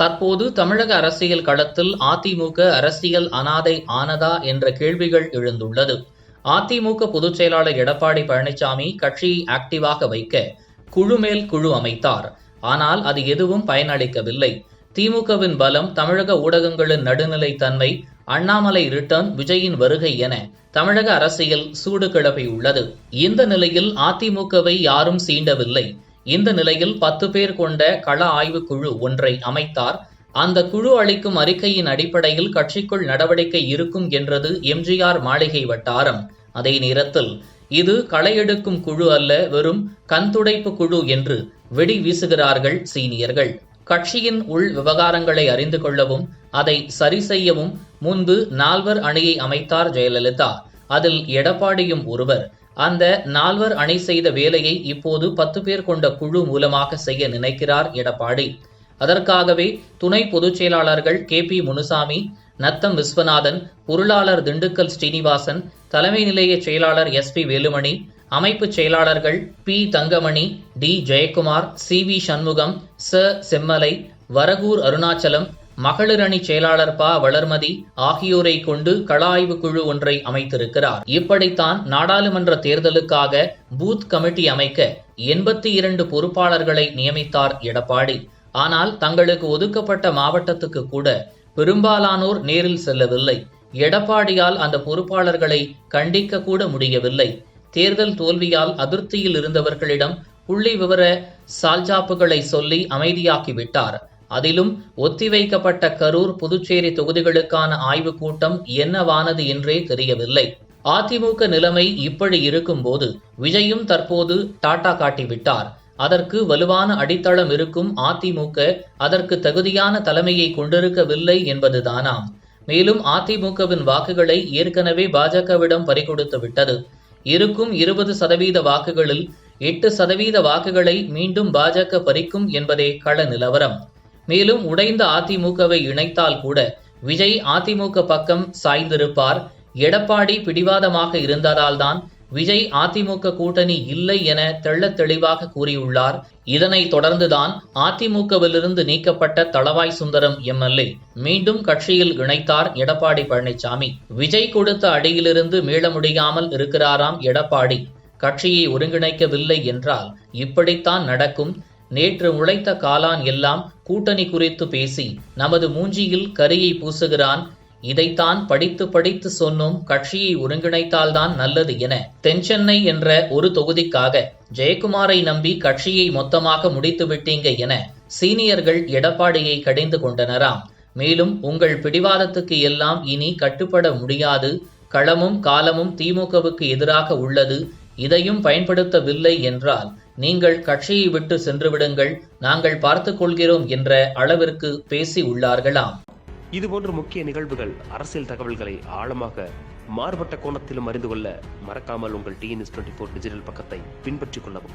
தற்போது தமிழக அரசியல் களத்தில் அதிமுக அரசியல் அனாதை ஆனதா என்ற கேள்விகள் எழுந்துள்ளது. அதிமுக பொதுச் செயலாளர் எடப்பாடி பழனிசாமி கட்சியை ஆக்டிவாக வைக்க குழு மேல் குழு அமைத்தார். ஆனால் அது எதுவும் பயனளிக்கவில்லை. திமுகவின் பலம் தமிழக ஊடகங்களின் நடுநிலை தன்மை அண்ணாமலை ரிட்டர்ன் விஜயின் வருகை என தமிழக அரசியல் சூடு கிளப்பியுள்ளது இந்த நிலையில் அதிமுகவை யாரும் சீண்டவில்லை. இந்த நிலையில் பத்து பேர் கொண்ட கள ஆய்வு குழு ஒன்றை அமைத்தார். அந்த குழு அளிக்கும் அறிக்கையின் அடிப்படையில் கட்சிக்குள் நடவடிக்கை இருக்கும் என்றது எம்ஜிஆர் மாளிகை வட்டாரம். அதே நேரத்தில் இது களையெடுக்கும் குழு அல்ல வெறும் கண்துடைப்பு குழு என்று வெடி வீசுகிறார்கள் சீனியர்கள். கட்சியின் உள் விவகாரங்களை அறிந்து கொள்ளவும் அதை சரி செய்யவும் முன்பு நால்வர் அணியை அமைத்தார் ஜெயலலிதா. அதில் எடப்பாடியும் ஒருவர். அந்த நால்வர் அணி செய்த வேலையை இப்போது பத்து பேர் கொண்ட குழு மூலமாக செய்ய நினைக்கிறார் எடப்பாடி. அதற்காகவே துணை பொதுச் செயலாளர்கள் கே பி முனுசாமி நத்தம் விஸ்வநாதன் பொருளாளர் திண்டுக்கல் ஸ்ரீனிவாசன் தலைமை நிலைய செயலாளர் எஸ் பி வேலுமணி அமைப்பு செயலாளர்கள் P Thangamani D Jayakumar C V Shanmugam S Semmalai Varagur Arunachalam மகளிர் அணி செயலாளர் ப. வளர்மதி ஆகியோரை கொண்டு கள ஆய்வு குழு ஒன்றை அமைத்திருக்கிறார். இப்படித்தான் நாடாளுமன்ற தேர்தலுக்காக பூத் கமிட்டி அமைக்க எண்பத்தி இரண்டு பொறுப்பாளர்களை நியமித்தார் எடப்பாடி. ஆனால் தங்களுக்கு ஒதுக்கப்பட்ட மாவட்டத்துக்கு கூட பெரும்பாலானோர் நேரில் செல்லவில்லை. எடப்பாடியால் அந்த பொறுப்பாளர்களை கண்டிக்க கூட முடியவில்லை. தேர்தல் தோல்வியால் அதிருப்தியில் இருந்தவர்களிடம் புள்ளி விவர சால்ஜாப்புகளை சொல்லி அமைதியாக்கிவிட்டார். அதிலும் ஒத்திவைக்கப்பட்ட கரூர் புதுச்சேரி தொகுதிகளுக்கான ஆய்வுக் கூட்டம் என்னவானது என்றே தெரியவில்லை. அதிமுக நிலைமை இப்படி இருக்கும்போது விஜயும் தற்போது டாடா காட்டிவிட்டார். அதற்கு வலுவான அடித்தளம் இருக்கும் அதிமுக அதற்கு தகுதியான தலைமையை கொண்டிருக்கவில்லை என்பதுதானாம். மேலும் அதிமுகவின் வாக்குகளை ஏற்கனவே பாஜகவிடம் பறிகொடுத்து விட்டது. இருக்கும் இருபது சதவீத வாக்குகளில் எட்டு சதவீத வாக்குகளை மீண்டும் பாஜக பறிக்கும் என்பதே கள நிலவரம். மேலும் உடைந்த அதிமுகவை இணைத்தால் கூட விஜய் அதிமுக பக்கம் சாய்ந்திருப்பார். எடப்பாடி பிடிவாதமாக இருந்ததால்தான் விஜய் அதிமுக கூட்டணி இல்லை என தெள்ள தெளிவாக கூறியுள்ளார். இதனை தொடர்ந்துதான் அதிமுகவிலிருந்து நீக்கப்பட்ட தளவாய் சுந்தரம் எம்எல்ஏ மீண்டும் கட்சியில் இணைத்தார் எடப்பாடி பழனிசாமி விஜய் கொடுத்த அடியிலிருந்து மீள முடியாமல் இருக்கிறாராம் எடப்பாடி. கட்சியை ஒருங்கிணைக்கவில்லை என்றால் இப்படித்தான் நடக்கும். நேற்று உழைத்த காலான் எல்லாம் கூட்டணி குறித்து பேசி நமது மூஞ்சியில் கரியை பூசுகிறான். இதைத்தான் படித்து படித்து சொன்னும் கட்சியை ஒருங்கிணைத்தால்தான் நல்லது என தென்சென்னை என்ற ஒரு தொகுதிக்காக ஜெயக்குமாரை நம்பி கட்சியை மொத்தமாக முடித்து விட்டீங்க என சீனியர்கள் எடப்பாடியை கடிந்து கொண்டனராம். மேலும் உங்கள் பிடிவாதத்துக்கு எல்லாம் இனி கட்டுப்பட முடியாது. களமும் காலமும் திமுகவுக்கு எதிராக உள்ளது. இதையும் பயன்படுத்தவில்லை என்றால் நீங்கள் கட்சியை விட்டு சென்று விடுங்கள் நாங்கள் பார்த்துக் கொள்கிறோம் என்ற அளவிற்கு பேசி உள்ளார்களாம். இதுபோன்ற முக்கிய நிகழ்வுகள் அரசியல் தகவல்களை ஆழமாக மாறுபட்ட கோணத்திலும் அறிந்து கொள்ள மறக்காமல் உங்கள் டிஎன்எஸ் டுவெண்ட்டி ஃபோர் டிஜிட்டல் பக்கத்தை பின்பற்றிக் கொள்ளவும்.